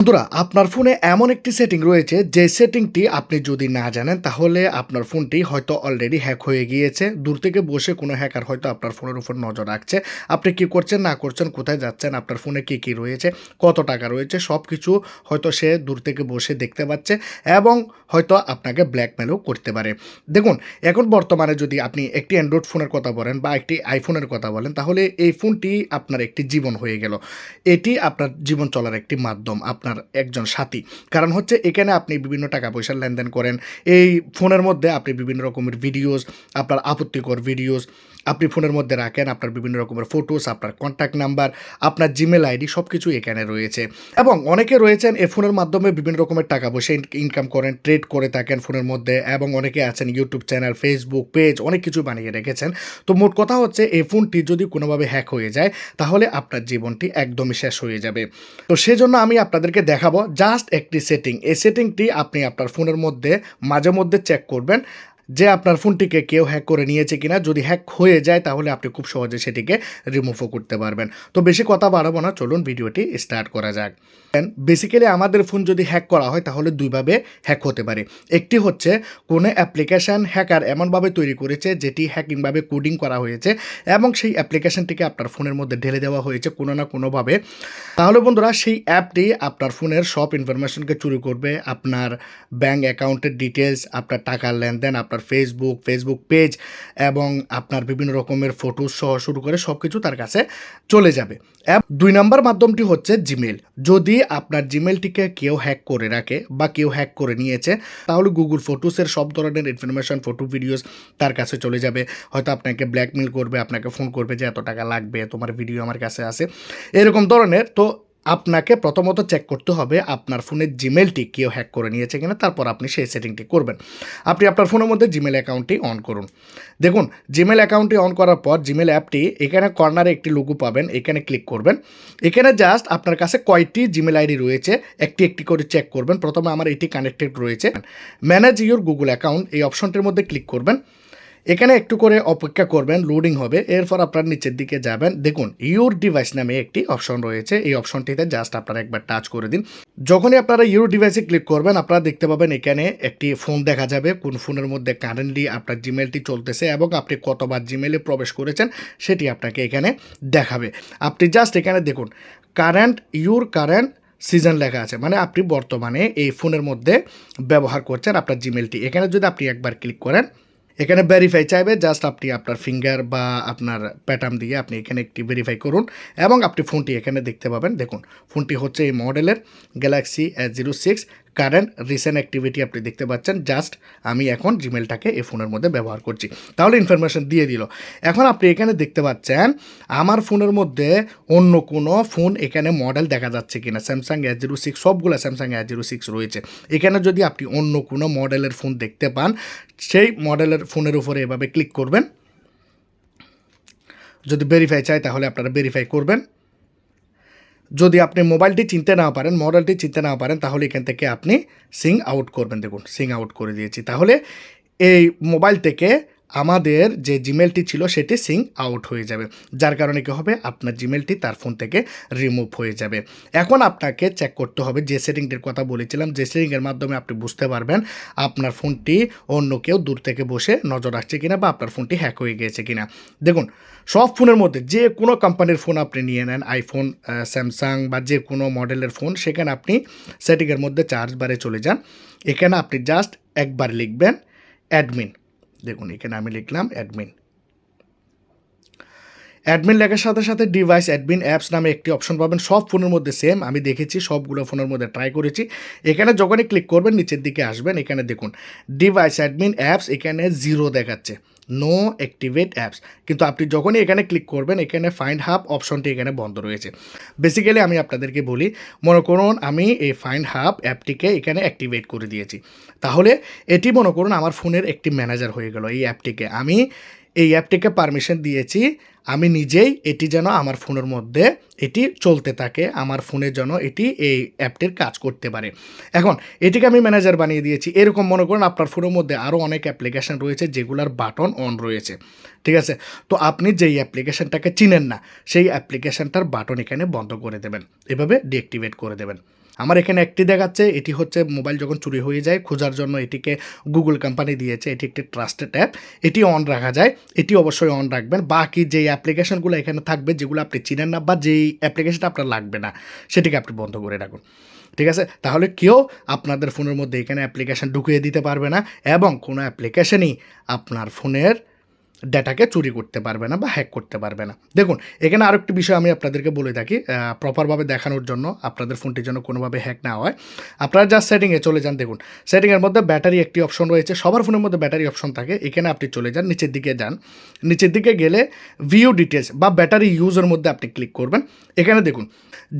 বন্ধুরা, আপনার ফোনে এমন একটি সেটিং রয়েছে, যে সেটিংটি আপনি যদি না জানেন, তাহলে আপনার ফোনটি হয়তো অলরেডি হ্যাক হয়ে গিয়েছে। দূর থেকে বসে কোনো হ্যাকার হয়তো আপনার ফোনের উপর নজর রাখছে। আপনি কি করছেন, না করছেন, কোথায় যাচ্ছেন, আপনার ফোনে কি কি রয়েছে, কত টাকা রয়েছে সব কিছু হয়তো সে দূর থেকে বসে দেখতে পাচ্ছে এবং হয়তো আপনাকে ব্ল্যাকমেলও করতে পারে। দেখুন, এখন বর্তমানে যদি আপনি একটি অ্যান্ড্রয়েড ফোনের কথা বলেন বা একটি আইফোনের কথা বলেন, তাহলে এই ফোনটি আপনার একটি জীবন হয়ে গেল। এটি আপনার জীবন চলার একটি মাধ্যম। আপনার একজন সাথী। কারণ হচ্ছে এখানে আপনি বিভিন্ন টাকা পয়সার লেনদেন করেন, এই ফোনের মধ্যে আপনি বিভিন্ন রকমের ভিডিওস আপনার আপত্তিকর ভিডিওস আপনি ফোনের মধ্যে রাখেন, আপনার বিভিন্ন রকমের ফটোস আপনার কন্ট্যাক্ট নাম্বার আপনার জিমেল আইডি সব কিছু এখানে রয়েছে। এবং অনেকে রয়েছেন এই ফোনের মাধ্যমে বিভিন্ন রকমের টাকা পয়সা ইনকাম করেন ট্রেড করে থাকেন ফোনের মধ্যে, এবং অনেকে আছেন ইউটিউব চ্যানেল ফেসবুক পেজ অনেক কিছু বানিয়ে রেখেছেন। তো মোট কথা হচ্ছে এই ফোনটি যদি কোনোভাবে হ্যাক হয়ে যায়, তাহলে আপনার জীবনটি একদমই শেষ হয়ে যাবে। তো সেজন্য আমি আপনাদেরকে দেখাবো জাস্ট একটি সেটিং এই সেটিংটি আপনি আপনার ফোনের মধ্যে মাঝে মধ্যে চেক করবেন। যে আপনার ফোনটিকে কেউ হ্যাক করে নিয়েছে কিনা, যদি হ্যাক হয়ে যায়, তাহলে আপনি খুব সহজে সেটিকে রিমুভও করতে পারবেন। তো বেশি কথা বাড়াবো না, চলুন ভিডিওটি স্টার্ট করা যাক। বেসিক্যালি আমাদের ফোন যদি হ্যাক করা হয়, তাহলে দুইভাবে হ্যাক হতে পারে। একটি হচ্ছে, কোনো অ্যাপ্লিকেশান হ্যাকার এমনভাবে তৈরি করেছে, যেটি হ্যাকিংভাবে কোডিং করা হয়েছে, এবং সেই অ্যাপ্লিকেশানটিকে আপনার ফোনের মধ্যে ঢেলে দেওয়া হয়েছে কোনো না কোনোভাবে। তাহলে বন্ধুরা, সেই অ্যাপটি আপনার ফোনের সব ইনফরমেশনকে চুরি করবে, আপনার ব্যাঙ্ক অ্যাকাউন্টের ডিটেলস আপনার টাকার লেনদেন, আপনার ফেসবুক ফেসবুক পেজ এবং আপনার বিভিন্ন রকমের ফটো সহ শুরু করে সব কিছু তার কাছে চলে যাবে। দুই নম্বর মাধ্যমটি হচ্ছে জিমেল যদি আপনার জিমেলটিকে কেউ হ্যাক করে রাখে বা কেউ হ্যাক করে নিয়েছে, তাহলে গুগল ফটোসের সব ধরনের ইনফরমেশন ফটো ভিডিওস তার কাছে চলে যাবে। হয়তো আপনাকে ব্ল্যাকমেল করবে, আপনাকে ফোন করবে যে, এত টাকা লাগবে, তোমার ভিডিও আমার কাছে আছে। এরকম ধরনের। তো আপনাকে প্রথমত চেক করতে হবে আপনার ফোনের জিমেলটি কেউ হ্যাক করে নিয়েছে কিনা, তারপর আপনি সেই সেটিংটি করবেন। আপনি আপনার ফোনের মধ্যে জিমেল অ্যাকাউন্টটি অন করুন। দেখুন জিমেল অ্যাকাউন্টটি অন করার পর জিমেল অ্যাপটি এখানে কর্নারে একটি লোগো পাবেন, এখানে ক্লিক করবেন। এখানে জাস্ট আপনার কাছে কয়টি জিমেল আইডি রয়েছে, একটি একটি করে চেক করবেন। প্রথমে আমার এটি কানেক্টেড রয়েছে। ম্যানেজ ইউর গুগল অ্যাকাউন্ট এই অপশনটির মধ্যে ক্লিক করবেন। এখানে একটু করে অপেক্ষা করবেন লোডিং হবে। এরপর আপনার নিচের দিকে যাবেন। দেখুন ইউর ডিভাইস নামে একটি অপশন রয়েছে। এই অপশনটিতে জাস্ট আপনারা একবার টাচ করে দিন। যখনই আপনারা ইউর ডিভাইসে ক্লিক করবেন, আপনারা দেখতে পাবেন এখানে একটি ফোন দেখা যাবে। কোন ফোনের মধ্যে কারেন্টলি আপনার জিমেলটি চলতেছে এবং আপনি কতবার জিমেলে প্রবেশ করেছেন, সেটি আপনাকে এখানে দেখাবে। আপনি জাস্ট এখানে দেখুন কারেন্ট ইউর কারেন্ট সিজন লেখা আছে। মানে আপনি বর্তমানে এই ফোনের মধ্যে ব্যবহার করছেন আপনার জিমেলটি এখানে যদি আপনি একবার ক্লিক করেন এখানে ভেরিফাই চাইবে জাস্ট আপনি আপনার ফিঙ্গার বা আপনার প্যাটার্ন দিয়ে আপনি এখানে একটি ভেরিফাই করুন এবং আপনি ফোনটি এখানে দেখতে পাবেন। দেখুন ফোনটি হচ্ছে এই মডেলের Galaxy S zero six current recent activity আপনি দেখতে পাচ্ছেন, জাস্ট আমি এখন জিমেলটাকে এই ফোনের মধ্যে ব্যবহার করছি। তাহলে ইনফরমেশন দিয়ে দিল। এখন আপনি এখানে দেখতে পাচ্ছেন, আমার ফোনের মধ্যে অন্য কোনো ফোন এখানে মডেল দেখা যাচ্ছে কিনা। স্যামসাং এস জিরো সিক্স সবগুলো স্যামসাং এস জিরো সিক্স রয়েছে। এখানে যদি আপনি অন্য কোনো মডেলের ফোন দেখতে পান, সেই মডেলের ফোনের উপরে এভাবে ক্লিক করবেন। যদি ভেরিফাই চাই তাহলে আপনারা ভেরিফাই করবেন। যদি আপনি মোবাইলটি চিনতে না পারেন মডেলটি চিনতে না পারেন, তাহলে এখান থেকে আপনি সিং আউট করবেন। দেখুন সিং আউট করে দিয়েছি। তাহলে এই মোবাইল থেকে আমাদের যে জিমেলটি ছিল সেটি সিং আউট হয়ে যাবে। যার কারণে কী হবে? আপনার জিমেলটি তার ফোন থেকে রিমুভ হয়ে যাবে। এখন আপনাকে চেক করতে হবে, যে সেটিংটির কথা বলেছিলাম, যে সেটিংয়ের মাধ্যমে আপনি বুঝতে পারবেন আপনার ফোনটি অন্য কেউ দূর থেকে বসে নজর রাখছে কিনা বা আপনার ফোনটি হ্যাক হয়ে গিয়েছে কিনা। দেখুন, সব ফোনের মধ্যে যে কোনো কোম্পানির ফোন আপনি নিয়ে নেন আইফোন স্যামসাং বা যে কোনো মডেলের ফোন সেখানে আপনি সেটিংয়ের মধ্যে চার্জ বারে চলে যান। এখানে আপনি জাস্ট একবার লিখবেন অ্যাডমিন দেখুন, এখানে আমি লিখলাম অ্যাডমিন অ্যাডমিন লেখার সাথে সাথে ডিভাইস অ্যাডমিন অ্যাপস নামে একটি অপশন পাবেন। সব ফোনের মধ্যে সেম আমি দেখেছি, সবগুলো ফোনের মধ্যে ট্রাই করেছি। এখানে যখনই ক্লিক করবেন, নিচের দিকে আসবেন। এখানে দেখুন ডিভাইস অ্যাডমিন অ্যাপস এখানে জিরো দেখাচ্ছে। নো অ্যাক্টিভেট অ্যাপস কিন্তু আপনি যখনই এখানে ক্লিক করবেন, এখানে ফাইন্ড হাব অপশনটি এখানে বন্ধ রয়েছে। বেসিক্যালি আমি আপনাদেরকে বলি, মনে করুন আমি এই ফাইন্ড হাব অ্যাপটিকে এখানে অ্যাক্টিভেট করে দিয়েছি। তাহলে এটি মনে করুন আমার ফোনের একটি ম্যানেজার হয়ে গেল এই অ্যাপটিকে। আমি এই অ্যাপটিকে পারমিশন দিয়েছি। আমি নিজেই এটি যেন আমার ফোনের মধ্যে এটি চলতে থাকে, আমার ফোনে যেন এটি এই অ্যাপটির কাজ করতে পারে। এখন, এটিকে আমি ম্যানেজার বানিয়ে দিয়েছি। এরকম মনে করুন আপনার ফোনের মধ্যে আরও অনেক অ্যাপ্লিকেশান রয়েছে যেগুলোর বাটন অন রয়েছে। ঠিক আছে? তো আপনি যেই অ্যাপ্লিকেশানটাকে চিনেন না, সেই অ্যাপ্লিকেশানটার বাটন এখানে বন্ধ করে দেবেন। এভাবে ডিঅ্যাক্টিভেট করে দেবেন। আমার এখানে একটি দেখাচ্ছে, এটি হচ্ছে মোবাইল যখন চুরি হয়ে যায়, খোঁজার জন্য এটিকে গুগল কোম্পানি দিয়েছে, এটি একটি ট্রাস্টেড অ্যাপ এটি অন রাখা যায়, এটি অবশ্যই অন রাখবেন। বাকি যেই অ্যাপ্লিকেশনগুলো এখানে থাকবে, যেগুলো আপনি চিনেন না বা যেই অ্যাপ্লিকেশনটা আপনার লাগবে না, সেটিকে আপনি বন্ধ করে রাখুন। ঠিক আছে? তাহলে কেউ আপনাদের ফোনের মধ্যে এখানে অ্যাপ্লিকেশন ঢুকিয়ে দিতে পারবে না, এবং কোনো অ্যাপ্লিকেশনই আপনার ফোনের ডেটাকে চুরি করতে পারবে না বা হ্যাক করতে পারবে না। দেখুন, এখানে আরেকটি বিষয় আমি আপনাদেরকে বলে থাকি প্রপারভাবে দেখানোর জন্য, আপনাদের ফোনটির জন্য কোনোভাবে হ্যাক না হয় আপনারা যা সেটিংয়ে চলে যান, দেখুন সেটিংয়ের মধ্যে ব্যাটারি একটি অপশন রয়েছে, সবার ফোনের মধ্যে ব্যাটারি অপশন থাকে, এখানে আপনি চলে যান, নিচের দিকে যান। নিচের দিকে গেলে ভিউ ডিটেলস বা ব্যাটারি ইউজের মধ্যে আপনি ক্লিক করবেন। এখানে দেখুন,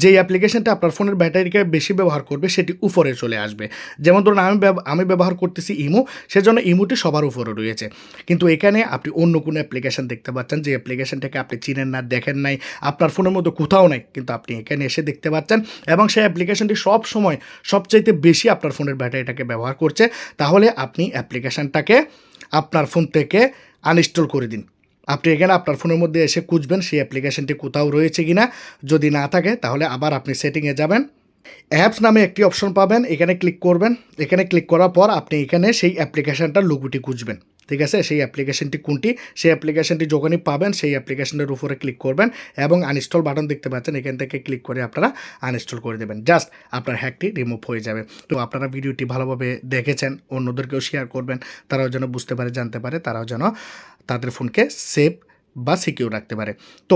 যেই অ্যাপ্লিকেশনটা আপনার ফোনের ব্যাটারিকে বেশি ব্যবহার করবে, সেটি উপরে চলে আসবে। যেমন ধরুন, আমি আমি ব্যবহার করতেছি ইমো, সেজন্য ইমোটি সবার উপরে রয়েছে। কিন্তু এখানে আপনি অন্য কোনো অ্যাপ্লিকেশন দেখতে পাচ্ছেন, যে অ্যাপ্লিকেশনটাকে আপনি চিনেন না, দেখেন নাই, আপনার ফোনের মধ্যে কোথাও নাই, কিন্তু আপনি এখানে এসে দেখতে পাচ্ছেন এবং সেই অ্যাপ্লিকেশনটি সব সময় সবচাইতে বেশি আপনার ফোনের ব্যাটারিটাকে ব্যবহার করছে, তাহলে আপনি অ্যাপ্লিকেশনটাকে আপনার ফোন থেকে আনইনস্টল করে দিন। আপনি এখানে আপনার ফোনের মধ্যে এসে খুঁজবেন, সেই অ্যাপ্লিকেশনটি কোথাও রয়েছে কিনা, যদি না থাকে, তাহলে আবার আপনি সেটিংয়ে যাবেন। অ্যাপস নামে একটি অপশন পাবেন, এখানে ক্লিক করবেন, এখানে ক্লিক করার পর আপনি এখানে সেই অ্যাপ্লিকেশনটার লোগোটি খুঁজবেন। ঠিক আছে? সেই অ্যাপ্লিকেশনটি কোনটি? সেই অ্যাপ্লিকেশনটি যখনই পাবেন, সেই অ্যাপ্লিকেশনের উপরে ক্লিক করবেন এবং আনইনস্টল বাটন দেখতে পাচ্ছেন। এখান থেকে ক্লিক করে আপনারা আনইনস্টল করে দেবেন। জাস্ট আপনার হ্যাকটি রিমুভ হয়ে যাবে। তো আপনারা ভিডিওটি ভালোভাবে দেখেছেন, অন্যদেরকেও শেয়ার করবেন। তারাও যেন বুঝতে পারে, জানতে পারে, তারাও যেন তাদের ফোনকে সেফ বা সিকিউর রাখতে পারে। তো